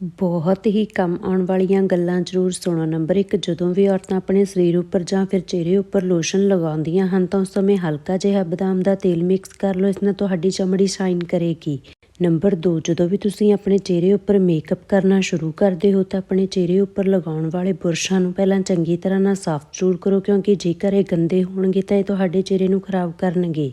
ਬਹੁਤ ਹੀ ਕੰਮ ਆਉਣ ਵਾਲੀਆਂ ਗੱਲਾਂ ਜ਼ਰੂਰ ਸੁਣੋ। ਨੰਬਰ 1 ਜਦੋਂ ਵੀ ਔਰਤਾਂ ਆਪਣੇ ਸਰੀਰ ਉੱਪਰ ਜਾਂ ਫਿਰ ਚਿਹਰੇ ਉੱਪਰ ਲੋਸ਼ਨ ਲਗਾਉਂਦੀਆਂ ਹਨ, ਤਾਂ ਉਸ ਸਮੇਂ ਹਲਕਾ ਜਿਹਾ ਬਦਾਮ ਦਾ ਤੇਲ ਮਿਕਸ ਕਰ ਲਓ, ਇਸ ਨਾਲ ਤੁਹਾਡੀ ਚਮੜੀ ਸ਼ਾਈਨ ਕਰੇਗੀ। ਨੰਬਰ 2 ਜਦੋਂ ਵੀ ਤੁਸੀਂ ਆਪਣੇ ਚਿਹਰੇ ਉੱਪਰ ਮੇਕਅਪ ਕਰਨਾ ਸ਼ੁਰੂ ਕਰਦੇ ਹੋ, ਤਾਂ ਆਪਣੇ ਚਿਹਰੇ ਉੱਪਰ ਲਗਾਉਣ ਵਾਲੇ ਬੁਰਸ਼ਾਂ ਨੂੰ ਪਹਿਲਾਂ ਚੰਗੀ ਤਰ੍ਹਾਂ ਨਾਲ ਸਾਫ਼ ਜ਼ਰੂਰ ਕਰੋ, ਕਿਉਂਕਿ ਜੇਕਰ ਇਹ ਗੰਦੇ ਹੋਣਗੇ, ਤਾਂ ਇਹ ਤੁਹਾਡੇ ਚਿਹਰੇ ਨੂੰ ਖਰਾਬ ਕਰਨਗੇ।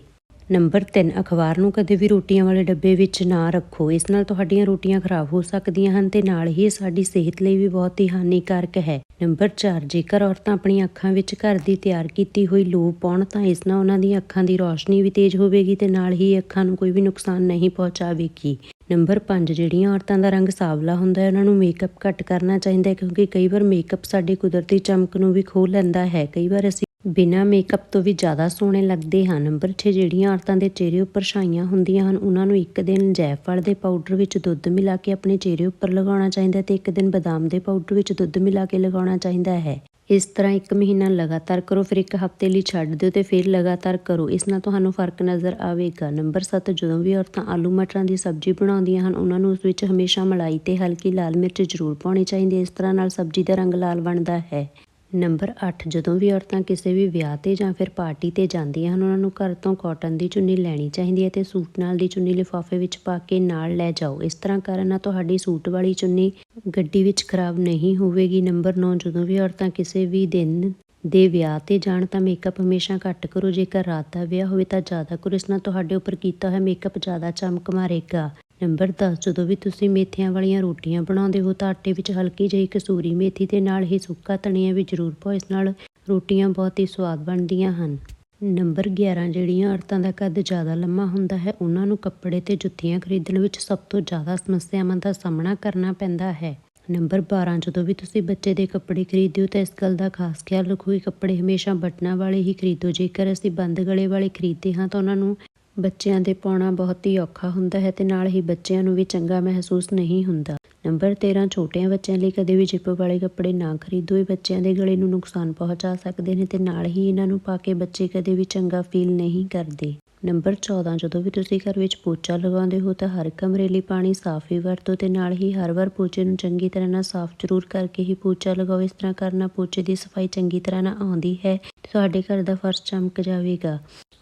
ਨੰਬਰ 3 ਅਖਬਾਰ ਨੂੰ ਕਦੇ ਵੀ ਰੋਟੀਆਂ ਵਾਲੇ ਡੱਬੇ ਵਿੱਚ ਨਾ ਰੱਖੋ। ਇਸ ਨਾਲ ਤੁਹਾਡੀਆਂ ਰੋਟੀਆਂ ਖਰਾਬ ਹੋ ਸਕਦੀਆਂ ਹਨ ਤੇ ਨਾਲ ਹੀ ਇਹ ਸਾਡੀ ਸਿਹਤ ਲਈ ਵੀ ਬਹੁਤ ਹੀ ਹਾਨੀਕਾਰਕ ਹੈ। ਨੰਬਰ 4 ਜੇਕਰ ਔਰਤਾਂ ਆਪਣੀਆਂ ਅੱਖਾਂ ਵਿੱਚ ਘਰ ਦੀ ਤਿਆਰ ਕੀਤੀ ਹੋਈ ਲੋ ਪਾਉਣ ਤਾਂ ਇਸ ਨਾਲ ਉਹਨਾਂ ਦੀਆਂ ਅੱਖਾਂ ਦੀ ਰੌਸ਼ਨੀ ਵੀ ਤੇਜ਼ ਹੋਵੇਗੀ ਤੇ ਨਾਲ ਹੀ ਇਹ ਅੱਖਾਂ ਨੂੰ ਕੋਈ ਵੀ ਨੁਕਸਾਨ ਨਹੀਂ ਪਹੁੰਚਾਵੇਗੀ। ਨੰਬਰ 5 ਜਿਹੜੀਆਂ ਔਰਤਾਂ ਦਾ ਰੰਗ ਸਾਵਲਾ ਹੁੰਦਾ ਹੈ, ਉਹਨਾਂ ਨੂੰ ਮੇਕਅਪ ਘੱਟ ਕਰਨਾ ਚਾਹੀਦਾ ਹੈ ਕਿਉਂਕਿ ਕਈ ਵਾਰ ਮੇਕਅਪ ਸਾਡੀ ਕੁਦਰਤੀ ਚਮਕ ਨੂੰ ਵੀ ਖੋਹ ਲੈਂਦਾ ਹੈ। ਕਈ ਵਾਰ ਅਸੀਂ ਬਿਨਾਂ ਮੇਕਅਪ ਤੋਂ ਵੀ ਜ਼ਿਆਦਾ ਸੋਹਣੇ ਲੱਗਦੇ ਹਨ। ਨੰਬਰ 6 ਜਿਹੜੀਆਂ ਔਰਤਾਂ ਦੇ ਚਿਹਰੇ ਉੱਪਰ ਛਾਈਆਂ ਹੁੰਦੀਆਂ ਹਨ, ਉਹਨਾਂ ਨੂੰ ਇੱਕ ਦਿਨ ਜੈਫਲ ਦੇ ਪਾਊਡਰ ਵਿੱਚ ਦੁੱਧ ਮਿਲਾ ਕੇ ਆਪਣੇ ਚਿਹਰੇ ਉੱਪਰ ਲਗਾਉਣਾ ਚਾਹੀਦਾ ਹੈ ਤੇ ਇੱਕ ਦਿਨ ਬਦਾਮ ਦੇ ਪਾਊਡਰ ਵਿੱਚ ਦੁੱਧ ਮਿਲਾ ਕੇ ਲਗਾਉਣਾ ਚਾਹੀਦਾ ਹੈ। ਇਸ ਤਰ੍ਹਾਂ ਇੱਕ ਮਹੀਨਾ ਲਗਾਤਾਰ ਕਰੋ, ਫਿਰ ਇੱਕ ਹਫ਼ਤੇ ਲਈ ਛੱਡ ਦਿਓ ਤੇ ਫਿਰ ਲਗਾਤਾਰ ਕਰੋ। ਇਸ ਨਾਲ ਤੁਹਾਨੂੰ ਫ਼ਰਕ ਨਜ਼ਰ ਆਵੇਗਾ। ਨੰਬਰ 7 ਜਦੋਂ ਵੀ ਔਰਤਾਂ ਆਲੂ ਮਟਰਾਂ ਦੀ ਸਬਜ਼ੀ ਬਣਾਉਂਦੀਆਂ ਹਨ, ਉਹਨਾਂ ਨੂੰ ਉਸ ਵਿੱਚ ਹਮੇਸ਼ਾ ਮਲਾਈ ਤੇ ਹਲਕੀ ਲਾਲ ਮਿਰਚ ਜ਼ਰੂਰ ਪਾਉਣੀ ਚਾਹੀਦੀ ਹੈ। ਇਸ ਤਰ੍ਹਾਂ ਨਾਲ ਸਬਜ਼ੀ ਦਾ ਰੰਗ ਲਾਲ ਬਣਦਾ ਹੈ। ਨੰਬਰ 8 ਜਦੋਂ ਵੀ ਔਰਤਾਂ ਕਿਸੇ ਵੀ ਵਿਆਹ ਤੇ ਜਾਂ ਫਿਰ ਪਾਰਟੀ ਤੇ ਜਾਂਦੀਆਂ ਹਨ, ਉਹਨਾਂ ਨੂੰ ਘਰ ਤੋਂ ਕਾਟਨ ਦੀ ਚੁੰਨੀ ਲੈਣੀ ਚਾਹੀਦੀ ਹੈ ਤੇ ਸੂਟ ਨਾਲ ਦੀ ਚੁੰਨੀ ਲਿਫਾਫੇ ਵਿੱਚ ਪਾ ਕੇ ਨਾਲ ਲੈ ਜਾਓ। ਇਸ ਤਰ੍ਹਾਂ ਕਰਨ ਨਾਲ ਤੁਹਾਡੀ ਸੂਟ ਵਾਲੀ ਚੁੰਨੀ ਗੱਡੀ ਵਿੱਚ ਖਰਾਬ ਨਹੀਂ ਹੋਵੇਗੀ। ਨੰਬਰ 9 ਜਦੋਂ ਵੀ ਔਰਤਾਂ ਕਿਸੇ ਵੀ ਦਿਨ ਦੇ ਵਿਆਹ ਤੇ ਜਾਣ ਤਾਂ ਮੇਕਅਪ ਹਮੇਸ਼ਾ ਘੱਟ ਕਰੋ। ਜੇਕਰ ਰਾਤ ਦਾ ਵਿਆਹ ਹੋਵੇ ਤਾਂ ਜ਼ਿਆਦਾ ਕਰੋ। ਇਸ ਨਾਲ ਤੁਹਾਡੇ ਉੱਪਰ ਕੀਤਾ ਹੋਇਆ ਮੇਕਅਪ ਜ਼ਿਆਦਾ ਚਮਕ ਮਾਰੇਗਾ। ਨੰਬਰ 10 ਜਦੋਂ ਵੀ ਤੁਸੀਂ ਮੇਥੀਆਂ ਵਾਲੀਆਂ ਰੋਟੀਆਂ ਬਣਾਉਂਦੇ ਹੋ ਤਾਂ ਆਟੇ ਵਿੱਚ ਹਲਕੀ ਜਿਹੀ ਕਸੂਰੀ ਮੇਥੀ ਦੇ ਨਾਲ ਹੀ ਸੁੱਕਾ ਧਨੀਆ ਵੀ ਜ਼ਰੂਰ ਪਾਓ। ਇਸ ਨਾਲ ਰੋਟੀਆਂ ਬਹੁਤ ਹੀ ਸਵਾਦ ਬਣਦੀਆਂ ਹਨ। ਨੰਬਰ 11 ਜਿਹੜੀਆਂ ਔਰਤਾਂ ਦਾ ਕੱਦ ਜ਼ਿਆਦਾ ਲੰਮਾ ਹੁੰਦਾ ਹੈ, ਉਹਨਾਂ ਨੂੰ ਕੱਪੜੇ ਤੇ ਜੁੱਤੀਆਂ ਖਰੀਦਣ ਵਿੱਚ ਸਭ ਤੋਂ ਜ਼ਿਆਦਾ ਸਮੱਸਿਆਵਾਂ ਦਾ ਸਾਹਮਣਾ ਕਰਨਾ ਪੈਂਦਾ ਹੈ। ਨੰਬਰ 12 ਜਦੋਂ ਵੀ ਤੁਸੀਂ ਬੱਚੇ ਦੇ ਕੱਪੜੇ ਖਰੀਦਦੇ ਹੋ ਤਾਂ ਇਸ ਗੱਲ ਦਾ ਖਾਸ ਖਿਆਲ ਰੱਖੋ ਕਿ ਕੱਪੜੇ ਹਮੇਸ਼ਾ ਬਟਨਾਂ ਵਾਲੇ ਹੀ ਖਰੀਦੋ। ਜੇਕਰ ਅਸੀਂ ਬੰਦ ਗਲੇ ਵਾਲੇ ਖਰੀਦਦੇ ਹਾਂ ਤਾਂ ਉਹਨਾਂ ਨੂੰ ਬੱਚਿਆਂ ਦੇ ਪਾਉਣਾ ਬਹੁਤ ਹੀ ਔਖਾ ਹੁੰਦਾ ਹੈ ਤੇ ਨਾਲ ਹੀ ਬੱਚਿਆਂ ਨੂੰ ਵੀ ਚੰਗਾ ਮਹਿਸੂਸ ਨਹੀਂ ਹੁੰਦਾ। ਨੰਬਰ 13 ਛੋਟਿਆਂ ਬੱਚਿਆਂ ਲਈ ਕਦੇ ਵੀ ਜਿੱਪ ਵਾਲੇ ਕੱਪੜੇ ਨਾ ਖਰੀਦੋ, ਇਹ ਬੱਚਿਆਂ ਦੇ ਗਲੇ ਨੂੰ ਨੁਕਸਾਨ ਪਹੁੰਚਾ ਸਕਦੇ ਨੇ ਤੇ ਨਾਲ ਹੀ ਇਹਨਾਂ ਨੂੰ ਪਾ ਕੇ ਬੱਚੇ ਕਦੇ ਵੀ ਚੰਗਾ ਫੀਲ ਨਹੀਂ ਕਰਦੇ। ਨੰਬਰ 14 ਜਦੋਂ ਵੀ ਤੁਸੀਂ ਘਰ ਵਿੱਚ ਪੋਚਾ ਲਗਾਉਂਦੇ ਹੋ ਤਾਂ ਹਰ ਕਮਰੇ ਲਈ ਪਾਣੀ ਸਾਫ਼ ਹੀ ਵਰਤੋ ਤੇ ਨਾਲ ਹੀ ਹਰ ਵਾਰ ਪੋਚੇ ਨੂੰ ਚੰਗੀ ਤਰ੍ਹਾਂ ਨਾਲ ਸਾਫ਼ ਜ਼ਰੂਰ ਕਰਕੇ ਹੀ ਪੋਚਾ ਲਗਾਓ। ਇਸ ਤਰ੍ਹਾਂ ਕਰਨਾ ਪੋਚੇ ਦੀ ਸਫ਼ਾਈ ਚੰਗੀ ਤਰ੍ਹਾਂ ਨਾਲ ਆਉਂਦੀ ਹੈ ਤੁਹਾਡੇ ਘਰ ਦਾ ਫਰਸ਼ ਚਮਕ ਜਾਵੇਗਾ।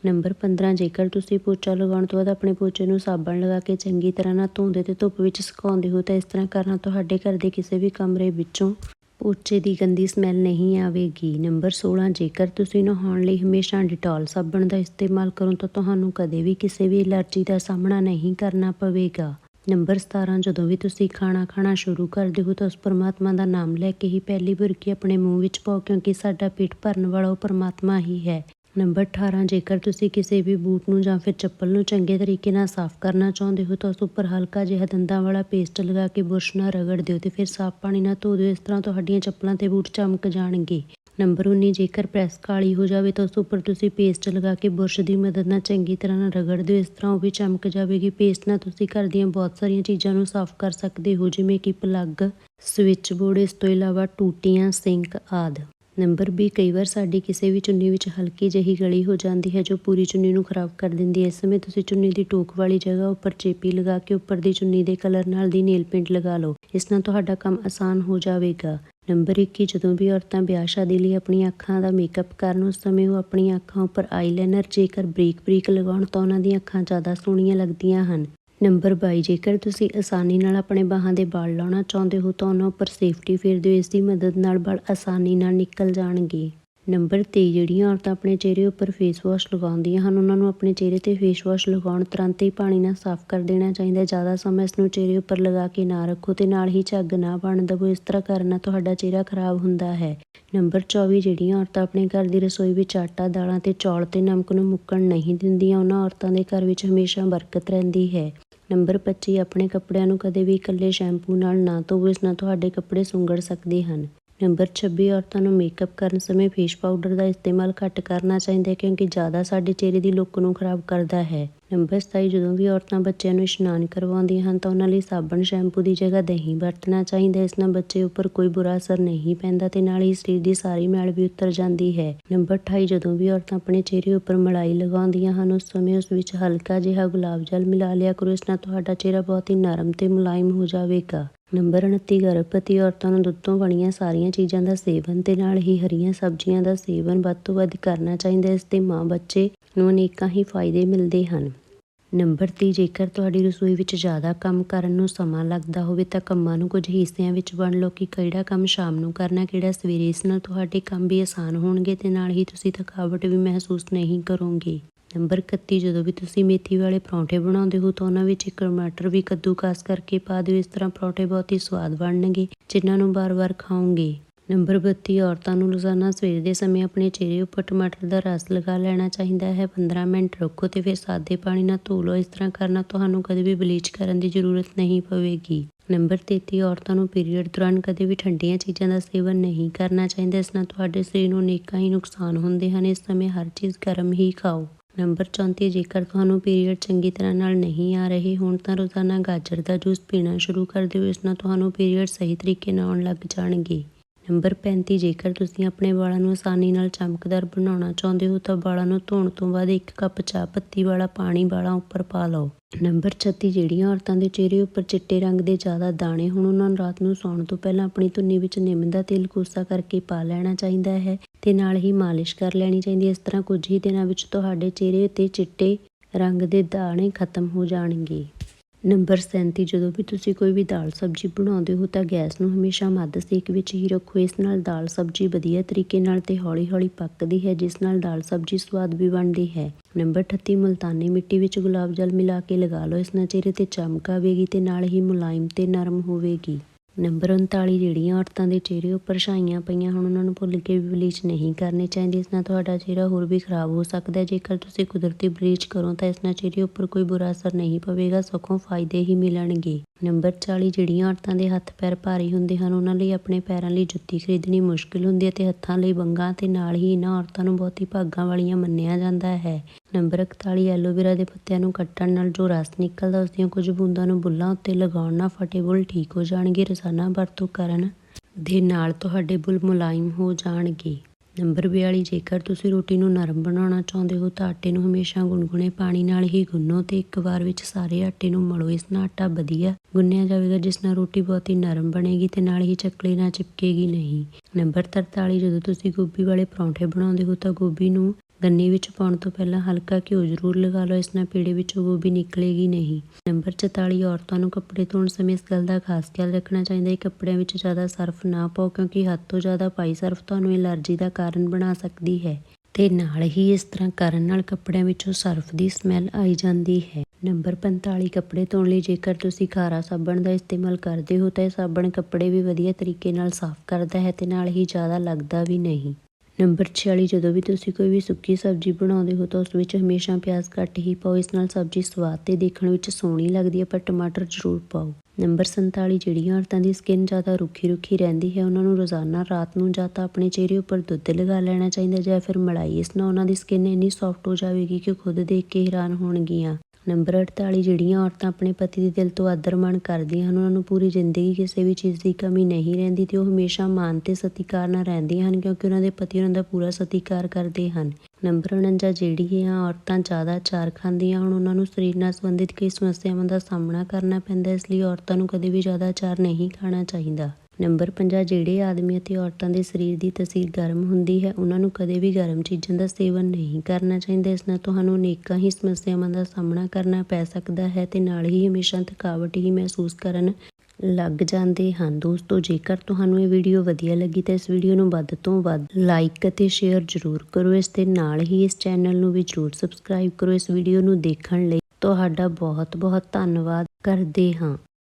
ਨੰਬਰ 15 ਜੇਕਰ ਤੁਸੀਂ ਪੋਚਾ ਲਗਾਉਣ ਤੋਂ ਬਾਅਦ ਆਪਣੇ ਪੋਚੇ ਨੂੰ ਸਾਬਣ ਲਗਾ ਕੇ ਚੰਗੀ ਤਰ੍ਹਾਂ ਨਾਲ ਧੋਂਦੇ ਤੇ ਧੁੱਪ ਵਿੱਚ ਸੁਕਾਉਂਦੇ ਹੋ, ਤਾਂ ਇਸ ਤਰ੍ਹਾਂ ਕਰਨਾ ਤੁਹਾਡੇ ਘਰ ਦੇ ਕਿਸੇ ਵੀ ਕਮਰੇ ਵਿੱਚੋਂ ਪੋਚੇ ਦੀ ਗੰਦੀ ਸਮੈਲ ਨਹੀਂ ਆਵੇਗੀ। ਨੰਬਰ 16 ਜੇਕਰ ਤੁਸੀਂ ਨਹਾਉਣ ਲਈ ਹਮੇਸ਼ਾ ਡਿਟੋਲ ਸਾਬਣ ਦਾ ਇਸਤੇਮਾਲ ਕਰੋ, ਤਾਂ ਤੁਹਾਨੂੰ ਕਦੇ ਵੀ ਕਿਸੇ ਵੀ ਐਲਰਜੀ ਦਾ ਸਾਹਮਣਾ ਨਹੀਂ ਕਰਨਾ ਪਵੇਗਾ। ਨੰਬਰ 17 ਜਦੋਂ ਵੀ ਤੁਸੀਂ ਖਾਣਾ ਖਾਣਾ ਸ਼ੁਰੂ ਕਰਦੇ ਹੋ, ਤਾਂ ਉਸ ਪਰਮਾਤਮਾ ਦਾ ਨਾਮ ਲੈ ਕੇ ਹੀ ਪਹਿਲੀ ਬੁਰਕੀ ਆਪਣੇ ਮੂੰਹ ਵਿੱਚ ਪਾਓ, ਕਿਉਂਕਿ ਸਾਡਾ ਪੇਟ ਭਰਨ ਵਾਲਾ ਉਹ ਪਰਮਾਤਮਾ ਹੀ ਹੈ। ਨੰਬਰ 18 ਜੇਕਰ ਤੁਸੀਂ ਕਿਸੇ ਵੀ ਬੂਟ ਨੂੰ ਜਾਂ ਫਿਰ ਚੱਪਲ ਨੂੰ ਚੰਗੇ ਤਰੀਕੇ ਨਾਲ ਸਾਫ਼ ਕਰਨਾ ਚਾਹੁੰਦੇ ਹੋ, ਤਾਂ ਉਸ ਉੱਪਰ ਹਲਕਾ ਜਿਹਾ ਦੰਦਾਂ ਵਾਲਾ ਪੇਸਟ ਲਗਾ ਕੇ ਬੁਰਸ਼ ਨਾਲ ਰਗੜ ਦਿਓ ਤੇ ਫਿਰ ਸਾਫ਼ ਪਾਣੀ ਨਾਲ ਧੋ ਦਿਓ। ਇਸ ਤਰ੍ਹਾਂ ਤੁਹਾਡੀਆਂ ਚੱਪਲਾਂ ਤੇ ਬੂਟ ਚਮਕ ਜਾਣਗੇ। ਨੰਬਰ 19 ਜੇਕਰ ਪ੍ਰੈਸ ਕਾਲੀ ਹੋ ਜਾਵੇ, ਤਾਂ ਉਸ ਉੱਪਰ ਤੁਸੀਂ ਪੇਸਟ ਲਗਾ ਕੇ ਬੁਰਸ਼ ਦੀ ਮਦਦ ਨਾਲ ਚੰਗੀ ਤਰ੍ਹਾਂ ਨਾਲ ਰਗੜ ਦਿਓ। ਇਸ ਤਰ੍ਹਾਂ ਉਹ ਵੀ ਚਮਕ ਜਾਵੇਗੀ। ਪੇਸਟ ਨਾਲ ਤੁਸੀਂ ਘਰ ਦੀਆਂ ਬਹੁਤ ਸਾਰੀਆਂ ਚੀਜ਼ਾਂ ਨੂੰ ਸਾਫ਼ ਕਰ ਸਕਦੇ ਹੋ, ਜਿਵੇਂ ਕਿ ਪਲੱਗ, ਸਵਿਚ ਬੋਰਡ, ਇਸ ਤੋਂ ਇਲਾਵਾ ਟੂਟੀਆਂ, ਸਿੰਕ ਆਦਿ। ਨੰਬਰ 20 ਕਈ ਵਾਰ ਸਾਡੀ ਕਿਸੇ ਵੀ ਚੁੰਨੀ ਵਿੱਚ ਹਲਕੀ ਜਿਹੀ ਗਲੀ ਹੋ ਜਾਂਦੀ ਹੈ, ਜੋ ਪੂਰੀ ਚੁੰਨੀ ਨੂੰ ਖਰਾਬ ਕਰ ਦਿੰਦੀ ਹੈ। ਇਸ ਸਮੇਂ ਤੁਸੀਂ ਚੁੰਨੀ ਦੀ ਟੋਕ ਵਾਲੀ ਜਗ੍ਹਾ ਉੱਪਰ ਚੇਪੀ ਲਗਾ ਕੇ ਉੱਪਰ ਦੀ ਚੁੰਨੀ ਦੇ ਕਲਰ ਨਾਲ ਦੀ ਨੇਲ ਪੇਂਟ ਲਗਾ ਲਓ। ਇਸ ਨਾਲ ਤੁਹਾਡਾ ਕੰਮ ਆਸਾਨ ਹੋ ਜਾਵੇਗਾ। ਨੰਬਰ 21 ਜਦੋਂ ਵੀ ਔਰਤਾਂ ਵਿਆਹ ਸ਼ਾਦੀ ਲਈ ਆਪਣੀਆਂ ਅੱਖਾਂ ਦਾ ਮੇਕਅਪ ਕਰਨ ਉਸ ਸਮੇਂ ਉਹ ਆਪਣੀਆਂ ਅੱਖਾਂ ਉੱਪਰ ਆਈਲਾਈਨਰ, ਜੇਕਰ ਬਰੀਕ ਬਰੀਕ ਲਗਾਉਣ ਤਾਂ ਉਹਨਾਂ ਦੀਆਂ ਅੱਖਾਂ ਜ਼ਿਆਦਾ ਸੋਹਣੀਆਂ ਲੱਗਦੀਆਂ ਹਨ। ਨੰਬਰ 22 ਜੇਕਰ ਤੁਸੀਂ ਆਸਾਨੀ ਨਾਲ ਆਪਣੇ ਬਾਹਾਂ ਦੇ ਵਾਲ ਲਾਉਣਾ ਚਾਹੁੰਦੇ ਹੋ, ਤਾਂ ਉਹਨਾਂ ਉੱਪਰ ਸੇਫਟੀ ਫੇਰ ਦਿਓ ਇਸ ਦੀ ਮਦਦ ਨਾਲ ਵਾਲ ਆਸਾਨੀ ਨਾਲ ਨਿਕਲ ਜਾਣਗੇ। ਨੰਬਰ 23 ਜਿਹੜੀਆਂ ਔਰਤਾਂ ਆਪਣੇ ਚਿਹਰੇ ਉੱਪਰ ਫੇਸ ਵਾਸ਼ ਲਗਾਉਂਦੀਆਂ ਹਨ, ਉਹਨਾਂ ਨੂੰ ਆਪਣੇ ਚਿਹਰੇ ਤੇ ਫੇਸ ਵਾਸ਼ ਲਗਾਉਣ ਤੁਰੰਤ ਹੀ ਪਾਣੀ ਨਾਲ ਸਾਫ਼ ਕਰ ਦੇਣਾ ਚਾਹੀਦਾ ਜ਼ਿਆਦਾ ਸਮਾਂ ਇਸ ਨੂੰ ਚਿਹਰੇ ਉੱਪਰ ਲਗਾ ਕੇ ਨਾ ਰੱਖੋ ਤੇ ਨਾਲ ਹੀ ਝੱਗ ਨਾ ਬਣ ਦਵੋ। ਇਸ ਤਰ੍ਹਾਂ ਕਰਨ ਨਾਲ ਤੁਹਾਡਾ ਚਿਹਰਾ ਖਰਾਬ ਹੁੰਦਾ ਹੈ। ਨੰਬਰ 24 ਜਿਹੜੀਆਂ ਔਰਤਾਂ ਆਪਣੇ ਘਰ ਦੀ ਰਸੋਈ ਵਿੱਚ ਆਟਾ, ਦਾਲਾਂ ਤੇ ਚੌਲ ਤੇ ਨਮਕ ਨੂੰ ਮੁੱਕਣ ਨਹੀਂ ਦਿੰਦੀਆਂ, ਉਹਨਾਂ ਔਰਤਾਂ ਦੇ ਘਰ ਵਿੱਚ ਹਮੇਸ਼ਾ ਬਰਕਤ ਰਹਿੰਦੀ ਹੈ। ਨੰਬਰ 25 ਆਪਣੇ ਕੱਪੜਿਆਂ ਨੂੰ ਕਦੇ ਵੀ ਇਕੱਲੇ ਸ਼ੈਂਪੂ ਨਾਲ ਨਾ ਧੋਵੋ, ਇਸ ਨਾਲ ਤੁਹਾਡੇ ਕੱਪੜੇ ਸੁੰਗੜ ਸਕਦੇ ਹਨ। ਨੰਬਰ 26 ਔਰਤਾਂ ਨੂੰ ਮੇਕਅਪ ਕਰਨ ਸਮੇਂ ਫੇਸ ਪਾਊਡਰ ਦਾ ਇਸਤੇਮਾਲ ਘੱਟ ਕਰਨਾ ਚਾਹੀਦਾ ਹੈ ਕਿਉਂਕਿ ਜ਼ਿਆਦਾ ਸਾਡੇ ਚਿਹਰੇ ਦੀ ਲੁੱਕ ਨੂੰ ਖਰਾਬ ਕਰਦਾ ਹੈ। ਨੰਬਰ 27 ਜਦੋਂ ਵੀ ਔਰਤਾਂ ਬੱਚਿਆਂ ਨੂੰ ਇਸ਼ਨਾਨ ਕਰਵਾਉਂਦੀਆਂ ਹਨ ਤਾਂ ਉਹਨਾਂ ਲਈ ਸਾਬਣ, ਸ਼ੈਂਪੂ ਦੀ ਜਗ੍ਹਾ ਦਹੀਂ ਵਰਤਣਾ ਚਾਹੀਦਾ ਇਸ ਨਾਲ ਬੱਚੇ ਉੱਪਰ ਕੋਈ ਬੁਰਾ ਅਸਰ ਨਹੀਂ ਪੈਂਦਾ ਤੇ ਨਾਲ ਹੀ ਸਰੀਰ ਦੀ ਸਾਰੀ ਮੈਲ ਵੀ ਉਤਰ ਜਾਂਦੀ ਹੈ। ਨੰਬਰ 28 ਜਦੋਂ ਵੀ ਔਰਤਾਂ ਆਪਣੇ ਚਿਹਰੇ ਉੱਪਰ ਮਲਾਈ ਲਗਾਉਂਦੀਆਂ ਹਨ, ਉਸ ਸਮੇਂ ਉਸ ਵਿੱਚ ਹਲਕਾ ਜਿਹਾ ਗੁਲਾਬ ਜਲ ਮਿਲਾ ਲਿਆ ਕਰੋ, ਇਸ ਨਾਲ ਤੁਹਾਡਾ ਚਿਹਰਾ ਬਹੁਤ ਹੀ ਨਰਮ ਤੇ ਮੁਲਾਇਮ ਹੋ ਜਾਵੇਗਾ। ਨੰਬਰ 29 ਗਰਭਵਤੀ ਔਰਤਾਂ ਨੂੰ ਦੁੱਧ ਤੋਂ ਬਣੀਆਂ ਸਾਰੀਆਂ ਚੀਜ਼ਾਂ ਦਾ ਸੇਵਨ ਤੇ ਨਾਲ ਹੀ ਹਰੀਆਂ ਸਬਜ਼ੀਆਂ ਦਾ ਸੇਵਨ ਵੱਧ ਤੋਂ ਵੱਧ ਕਰਨਾ ਚਾਹੀਦਾ ਹੈ। ਇਸ 'ਤੇ ਮਾਂ ਬੱਚੇ ਨੂੰ ਅਨੇਕਾਂ ਹੀ ਫਾਇਦੇ ਮਿਲਦੇ ਹਨ। ਨੰਬਰ 30 ਜੇਕਰ ਤੁਹਾਡੀ ਰਸੋਈ ਵਿੱਚ ਜ਼ਿਆਦਾ ਕੰਮ ਕਰਨ ਨੂੰ ਸਮਾਂ ਲੱਗਦਾ ਹੋਵੇ, ਤਾਂ ਕੰਮਾਂ ਨੂੰ ਕੁਝ ਹਿੱਸਿਆਂ ਵਿੱਚ ਵੰਡ ਲਓ ਕਿ ਕਿਹੜਾ ਕੰਮ ਸ਼ਾਮ ਨੂੰ ਕਰਨਾ, ਕਿਹੜਾ ਸਵੇਰੇ ਇਸ ਨਾਲ ਤੁਹਾਡੇ ਕੰਮ ਵੀ ਆਸਾਨ ਹੋਣਗੇ ਤੇ ਨਾਲ ਹੀ ਤੁਸੀਂ ਥਕਾਵਟ ਵੀ ਮਹਿਸੂਸ ਨਹੀਂ ਕਰੋਗੇ। ਨੰਬਰ 31 ਜਦੋਂ ਵੀ ਤੁਸੀਂ ਮੇਥੀ ਵਾਲੇ ਪਰੌਂਠੇ ਬਣਾਉਂਦੇ ਹੋ, ਤਾਂ ਉਹਨਾਂ ਵਿੱਚ ਇੱਕ ਟਮਾਟਰ ਵੀ ਕੱਦੂਕਸ ਕਰਕੇ ਪਾ ਦਿਓ। ਇਸ ਤਰ੍ਹਾਂ ਪਰੌਂਠੇ ਬਹੁਤ ਹੀ ਸਵਾਦ ਬਣਨਗੇ, ਜਿਨ੍ਹਾਂ ਨੂੰ ਬਾਰ-ਬਾਰ ਖਾਓਗੇ। ਨੰਬਰ 32 ਔਰਤਾਂ ਨੂੰ ਰੋਜ਼ਾਨਾ ਸਵੇਰ ਦੇ ਸਮੇਂ ਆਪਣੇ ਚਿਹਰੇ ਉੱਪਰ ਟਮਾਟਰ ਦਾ ਰਸ ਲਗਾ ਲੈਣਾ ਚਾਹੀਦਾ ਹੈ। 15 ਮਿੰਟ ਰੱਖੋ ਤੇ ਫਿਰ ਸਾਦੇ ਪਾਣੀ ਨਾਲ ਧੋ ਲਓ। ਇਸ ਤਰ੍ਹਾਂ ਕਰਨਾ ਤੁਹਾਨੂੰ ਕਦੇ ਵੀ ਬਲੀਚ ਕਰਨ ਦੀ ਜ਼ਰੂਰਤ ਨਹੀਂ ਪਵੇਗੀ। ਨੰਬਰ 33 ਔਰਤਾਂ ਨੂੰ ਪੀਰੀਅਡ ਦੌਰਾਨ ਕਦੇ ਵੀ ਠੰਡੀਆਂ ਚੀਜ਼ਾਂ ਦਾ ਸੇਵਨ ਨਹੀਂ ਕਰਨਾ ਚਾਹੀਦਾ। ਇਸ ਨਾਲ ਤੁਹਾਡੇ ਸਰੀਰ ਨੂੰ ਅਨੇਕਾਂ ਹੀ ਨੁਕਸਾਨ ਹੁੰਦੇ ਹਨ। ਇਸ ਸਮੇਂ ਹਰ ਚੀਜ਼ ਗਰਮ ਹੀ ਖਾਓ। ਨੰਬਰ 34 ਜੇਕਰ ਤੁਹਾਨੂੰ ਪੀਰੀਅਡ ਚੰਗੀ ਤਰ੍ਹਾਂ ਨਾਲ ਨਹੀਂ ਆ ਰਹੇ ਹੋਣ ਤਾਂ ਰੋਜ਼ਾਨਾ ਗਾਜਰ ਦਾ ਜੂਸ ਪੀਣਾ ਸ਼ੁਰੂ ਕਰ ਦਿਓ। ਇਸ ਨਾਲ ਤੁਹਾਨੂੰ ਪੀਰੀਅਡ ਸਹੀ ਤਰੀਕੇ ਨਾਲ ਆਉਣ ਲੱਗ ਜਾਣਗੇ। ਨੰਬਰ 35 ਜੇਕਰ ਤੁਸੀਂ ਆਪਣੇ ਵਾਲਾਂ ਨੂੰ ਆਸਾਨੀ ਨਾਲ ਚਮਕਦਾਰ ਬਣਾਉਣਾ ਚਾਹੁੰਦੇ ਹੋ, ਤਾਂ ਵਾਲਾਂ ਨੂੰ ਧੋਣ ਤੋਂ ਬਾਅਦ ਇੱਕ ਕੱਪ ਚਾਹ ਪੱਤੀ ਵਾਲਾ ਪਾਣੀ ਵਾਲਾਂ ਉੱਪਰ ਪਾ ਲਓ। ਨੰਬਰ 36 ਜਿਹੜੀਆਂ ਔਰਤਾਂ ਦੇ ਚਿਹਰੇ ਉੱਪਰ ਚਿੱਟੇ ਰੰਗ ਦੇ ਜ਼ਿਆਦਾ ਦਾਣੇ ਹੋਣ, ਉਹਨਾਂ ਨੂੰ ਰਾਤ ਨੂੰ ਸੌਣ ਤੋਂ ਪਹਿਲਾਂ ਆਪਣੀ ਧੁੰਨੀ ਵਿੱਚ ਨਿੰਮ ਦਾ ਤੇਲ ਕੋਸਾ ਕਰਕੇ ਪਾ ਲੈਣਾ ਚਾਹੀਦਾ ਹੈ ਤੇ ਨਾਲ ਹੀ ਮਾਲਿਸ਼ ਕਰ ਲੈਣੀ ਚਾਹੀਦੀ ਹੈ। ਇਸ ਤਰ੍ਹਾਂ ਕੁਝ ਹੀ ਦਿਨਾਂ ਵਿੱਚ ਤੁਹਾਡੇ ਚਿਹਰੇ ਉੱਤੇ ਚਿੱਟੇ ਰੰਗ ਦੇ ਦਾਣੇ ਖਤਮ ਹੋ ਜਾਣਗੇ। ਨੰਬਰ 37 ਜਦੋਂ ਵੀ ਤੁਸੀਂ ਕੋਈ ਵੀ ਦਾਲ ਸਬਜ਼ੀ ਬਣਾਉਂਦੇ ਹੋ ਤਾਂ ਗੈਸ ਨੂੰ ਹਮੇਸ਼ਾ ਮੱਧ ਸੇਕ ਵਿੱਚ ਹੀ ਰੱਖੋ। ਇਸ ਨਾਲ ਦਾਲ ਸਬਜ਼ੀ ਵਧੀਆ ਤਰੀਕੇ ਨਾਲ ਤੇ ਹੌਲੀ-ਹੌਲੀ ਪੱਕਦੀ ਹੈ, ਜਿਸ ਨਾਲ ਦਾਲ ਸਬਜ਼ੀ ਸਵਾਦ ਵੀ ਬਣਦੀ ਹੈ। ਨੰਬਰ 38 ਮੁਲਤਾਨੀ ਮਿੱਟੀ ਵਿੱਚ ਗੁਲਾਬ ਜਲ ਮਿਲਾ ਕੇ ਲਗਾ ਲਓ। ਇਸ ਨਾਲ ਚਿਹਰੇ ਤੇ ਚਮਕ ਆਵੇਗੀ ਤੇ ਨਾਲ ਹੀ ਮੁਲਾਇਮ ਤੇ ਨਰਮ ਹੋਵੇਗੀ। ਨੰਬਰ 39 ਜਿਹੜੀਆਂ ਔਰਤਾਂ ਦੇ ਚਿਹਰੇ ਉੱਪਰ ਛਾਈਆਂ ਪਈਆਂ ਹੁਣ ਉਹਨਾਂ ਨੂੰ ਭੁੱਲ ਕੇ ਵੀ ਬਲੀਚ ਨਹੀਂ ਕਰਨੀ ਚਾਹੀਦੀ। ਇਸ ਨਾਲ ਤੁਹਾਡਾ ਚਿਹਰਾ ਹੋਰ ਵੀ ਖਰਾਬ ਹੋ ਸਕਦਾ ਹੈ। ਜੇਕਰ ਤੁਸੀਂ ਕੁਦਰਤੀ ਬਲੀਚ ਕਰੋ ਤਾਂ ਇਸ ਨਾਲ ਚਿਹਰੇ ਉੱਪਰ ਕੋਈ ਬੁਰਾ ਅਸਰ ਨਹੀਂ ਪਵੇਗਾ, ਸਗੋਂ ਫਾਇਦੇ ਹੀ ਮਿਲਣਗੇ। ਨੰਬਰ 40 ਜਿਹੜੀਆਂ ਔਰਤਾਂ ਦੇ ਹੱਥ ਪੈਰ ਭਾਰੀ ਹੁੰਦੇ ਹਨ, ਉਹਨਾਂ ਲਈ ਆਪਣੇ ਪੈਰਾਂ ਲਈ ਜੁੱਤੀ ਖਰੀਦਣੀ ਮੁਸ਼ਕਿਲ ਹੁੰਦੀ ਹੈ ਤੇ ਹੱਥਾਂ ਲਈ ਬੰਗਾਂ ਤੇ ਨਾਲ ਹੀ ਇਹਨਾਂ ਔਰਤਾਂ ਨੂੰ ਬਹੁਤੀ ਭਾਗਾਂ ਵਾਲੀਆਂ ਮੰਨਿਆ ਜਾਂਦਾ ਹੈ। ਨੰਬਰ 41 ਐਲੋਵੇਰਾ ਦੇ ਪੱਤਿਆਂ ਨੂੰ ਕੱਟਣ ਨਾਲ ਜੋ ਰਸ ਨਿਕਲਦਾ ਉਸ ਦੀਆਂ ਕੁਝ ਬੂੰਦਾਂ ਨੂੰ ਬੁੱਲਾਂ ਉੱਤੇ ਲਗਾਉਣ ਨਾਲ ਫਟੇ ਬੁੱਲ ਠੀਕ ਹੋ ਜਾਣਗੇ। ਰੋਜ਼ਾਨਾ ਵਰਤੋਂ ਕਰਨ ਦੇ ਨਾਲ ਤੁਹਾਡੇ ਬੁੱਲ ਮੁਲਾਇਮ ਹੋ ਜਾਣਗੇ। ਨੰਬਰ 42 ਜੇਕਰ ਤੁਸੀਂ ਰੋਟੀ ਨੂੰ ਨਰਮ ਬਣਾਉਣਾ ਚਾਹੁੰਦੇ ਹੋ ਤਾਂ ਆਟੇ ਨੂੰ ਹਮੇਸ਼ਾ ਗੁਨਗੁਨੇ ਪਾਣੀ ਨਾਲ ਹੀ ਗੁੰਨੋ ਤੇ ਇੱਕ ਵਾਰ ਵਿੱਚ ਸਾਰੇ ਆਟੇ ਨੂੰ ਮਲੋ। ਇਸ ਨਾਲ ਆਟਾ ਵਧੀਆ ਗੁੰਨਿਆ ਜਾਵੇਗਾ, ਜਿਸ ਨਾਲ ਰੋਟੀ ਬਹੁਤ ਹੀ ਨਰਮ ਬਣੇਗੀ ਤੇ ਨਾਲ ਹੀ ਚੱਕਲੀ ਨਾਲ ਚਿਪਕੇਗੀ ਨਹੀਂ। ਨੰਬਰ 43 ਜਦੋਂ ਤੁਸੀਂ ਗੋਭੀ ਵਾਲੇ ਪਰੌਂਠੇ ਬਣਾਉਂਦੇ ਹੋ ਤਾਂ ਗੋਭੀ ਨੂੰ ਗੰਨੇ ਵਿੱਚ ਪਾਉਣ ਤੋਂ ਪਹਿਲਾਂ ਹਲਕਾ ਘਿਓ ਜ਼ਰੂਰ ਲਗਾ ਲਓ, ਇਸ ਨਾਲ ਪੀੜੇ ਵਿੱਚੋਂ ਗੋਭੀ ਨਿਕਲੇਗੀ ਨਹੀਂ। ਨੰਬਰ 44 ਔਰਤਾਂ ਨੂੰ ਕੱਪੜੇ ਧੋਣ ਸਮੇਂ ਇਸ ਗੱਲ ਦਾ ਖਾਸ ਖਿਆਲ ਰੱਖਣਾ ਚਾਹੀਦਾ ਹੈ ਕੱਪੜਿਆਂ ਵਿੱਚ ਜ਼ਿਆਦਾ ਸਰਫ ਨਾ ਪਾਓ, ਕਿਉਂਕਿ ਹੱਦ ਤੋਂ ਜ਼ਿਆਦਾ ਪਾਈ ਸਰਫ ਤੁਹਾਨੂੰ ਐਲਰਜੀ ਦਾ ਕਾਰਨ ਬਣਾ ਸਕਦੀ ਹੈ। ਤੇ ਨਾਲ ਹੀ ਇਸ ਤਰ੍ਹਾਂ ਕਰਨ ਨਾਲ ਕੱਪੜਿਆਂ ਵਿੱਚੋਂ ਸਰਫ ਦੀ ਸਮੈਲ ਆਈ ਜਾਂਦੀ ਹੈ। ਨੰਬਰ 45 ਕੱਪੜੇ ਧੋਣ ਲਈ ਜੇਕਰ ਤੁਸੀਂ ਖਾਰਾ ਸਾਬਣ ਦਾ ਇਸਤੇਮਾਲ ਕਰਦੇ ਹੋ, ਤਾਂ ਇਹ ਸਾਬਣ ਕੱਪੜੇ ਵੀ ਵਧੀਆ ਤਰੀਕੇ ਨਾਲ ਸਾਫ਼ ਕਰਦਾ ਹੈ ਤੇ ਨਾਲ ਹੀ ਜ਼ਿਆਦਾ ਲੱਗਦਾ ਵੀ ਨਹੀਂ। ਨੰਬਰ 46 ਜਦੋਂ ਵੀ ਤੁਸੀਂ ਕੋਈ ਵੀ ਸੁੱਕੀ ਸਬਜ਼ੀ ਬਣਾਉਂਦੇ ਹੋ ਤਾਂ ਉਸ ਵਿੱਚ ਹਮੇਸ਼ਾ ਪਿਆਜ਼ ਘੱਟ ਹੀ ਪਾਓ। ਇਸ ਨਾਲ ਸਬਜ਼ੀ ਸਵਾਦ ਤੇ ਦੇਖਣ ਵਿੱਚ ਸੋਹਣੀ ਲੱਗਦੀ ਹੈ, ਪਰ ਟਮਾਟਰ ਜ਼ਰੂਰ ਪਾਓ। ਨੰਬਰ 47 ਜਿਹੜੀਆਂ ਔਰਤਾਂ ਦੀ ਸਕਿਨ ਜ਼ਿਆਦਾ ਰੁੱਖੀ ਰੁੱਖੀ ਰਹਿੰਦੀ ਹੈ, ਉਹਨਾਂ ਨੂੰ ਰੋਜ਼ਾਨਾ ਰਾਤ ਨੂੰ ਜਾਂ ਤਾਂ ਆਪਣੇ ਚਿਹਰੇ ਉੱਪਰ ਦੁੱਧ ਲਗਾ ਲੈਣਾ ਚਾਹੀਦਾ ਜਾਂ ਫਿਰ ਮਲਾਈ। ਇਸ ਨਾਲ ਉਹਨਾਂ ਦੀ ਸਕਿਨ ਇੰਨੀ ਸੌਫਟ ਹੋ ਜਾਵੇਗੀ ਕਿ ਖੁਦ ਦੇਖ ਕੇ ਹੈਰਾਨ ਹੋਣਗੀਆਂ। ਨੰਬਰ 48 ਜਿਹੜੀਆਂ ਔਰਤਾਂ ਆਪਣੇ ਪਤੀ ਦੇ ਦਿਲ ਤੋਂ ਆਦਰ ਮਾਣ ਕਰਦੀਆਂ ਹਨ, ਉਹਨਾਂ ਨੂੰ ਪੂਰੀ ਜ਼ਿੰਦਗੀ ਕਿਸੇ ਵੀ ਚੀਜ਼ ਦੀ ਕਮੀ ਨਹੀਂ ਰਹਿੰਦੀ ਤੇ ਉਹ ਹਮੇਸ਼ਾ ਮਾਣ ਤੇ ਸਤਿਕਾਰ ਨਾਲ ਰਹਿੰਦੀਆਂ ਹਨ ਕਿਉਂਕਿ ਉਹਨਾਂ ਦੇ ਪਤੀ ਉਹਨਾਂ ਦਾ ਪੂਰਾ ਸਤਿਕਾਰ ਕਰਦੇ ਹਨ। ਨੰਬਰ 49 ਜਿਹੜੀਆਂ ਔਰਤਾਂ ਜ਼ਿਆਦਾ ਚਾਰ ਖਾਂਦੀਆਂ ਹਨ, ਉਹਨਾਂ ਨੂੰ ਸਰੀਰ ਨਾਲ ਸੰਬੰਧਿਤ ਕਈ ਸਮੱਸਿਆਵਾਂ ਦਾ ਸਾਹਮਣਾ ਕਰਨਾ ਪੈਂਦਾ ਇਸ ਲਈ ਔਰਤਾਂ ਨੂੰ ਕਦੇ ਵੀ ਜ਼ਿਆਦਾ ਅਚਾਰ ਨਹੀਂ ਖਾਣਾ ਚਾਹੀਦਾ। ਨੰਬਰ 50 ਜਿਹੜੇ ਆਦਮੀ ਅਤੇ ਔਰਤਾਂ ਦੇ ਸਰੀਰ ਦੀ ਤਸੀਰ ਗਰਮ ਹੁੰਦੀ ਹੈ, ਉਹਨਾਂ ਨੂੰ ਕਦੇ ਵੀ ਗਰਮ ਚੀਜ਼ਾਂ ਦਾ ਸੇਵਨ ਨਹੀਂ ਕਰਨਾ ਚਾਹੀਦਾ। ਇਸ ਨਾਲ ਤੁਹਾਨੂੰ ਅਨੇਕਾਂ ਹੀ ਸਮੱਸਿਆਵਾਂ ਦਾ ਸਾਹਮਣਾ ਕਰਨਾ ਪੈ ਸਕਦਾ ਹੈ ਤੇ ਨਾਲ ਹੀ ਹਮੇਸ਼ਾ ਥਕਾਵਟ ਹੀ ਮਹਿਸੂਸ ਕਰਨ ਲੱਗ ਜਾਂਦੇ ਹਨ। ਦੋਸਤੋ, ਜੇਕਰ ਤੁਹਾਨੂੰ ਇਹ ਵੀਡੀਓ ਵਧੀਆ ਲੱਗੀ ਤਾਂ ਇਸ ਵੀਡੀਓ ਨੂੰ ਵੱਧ ਤੋਂ ਵੱਧ ਲਾਈਕ ਅਤੇ ਸ਼ੇਅਰ ਜ਼ਰੂਰ ਕਰੋ। ਇਸ ਦੇ ਨਾਲ ਹੀ ਇਸ ਚੈਨਲ ਨੂੰ ਵੀ ਜ਼ਰੂਰ ਸਬਸਕ੍ਰਾਈਬ ਕਰੋ। ਇਸ ਵੀਡੀਓ ਨੂੰ ਦੇਖਣ ਲਈ ਤੁਹਾਡਾ ਬਹੁਤ ਬਹੁਤ ਧੰਨਵਾਦ ਕਰਦੇ ਹਾਂ।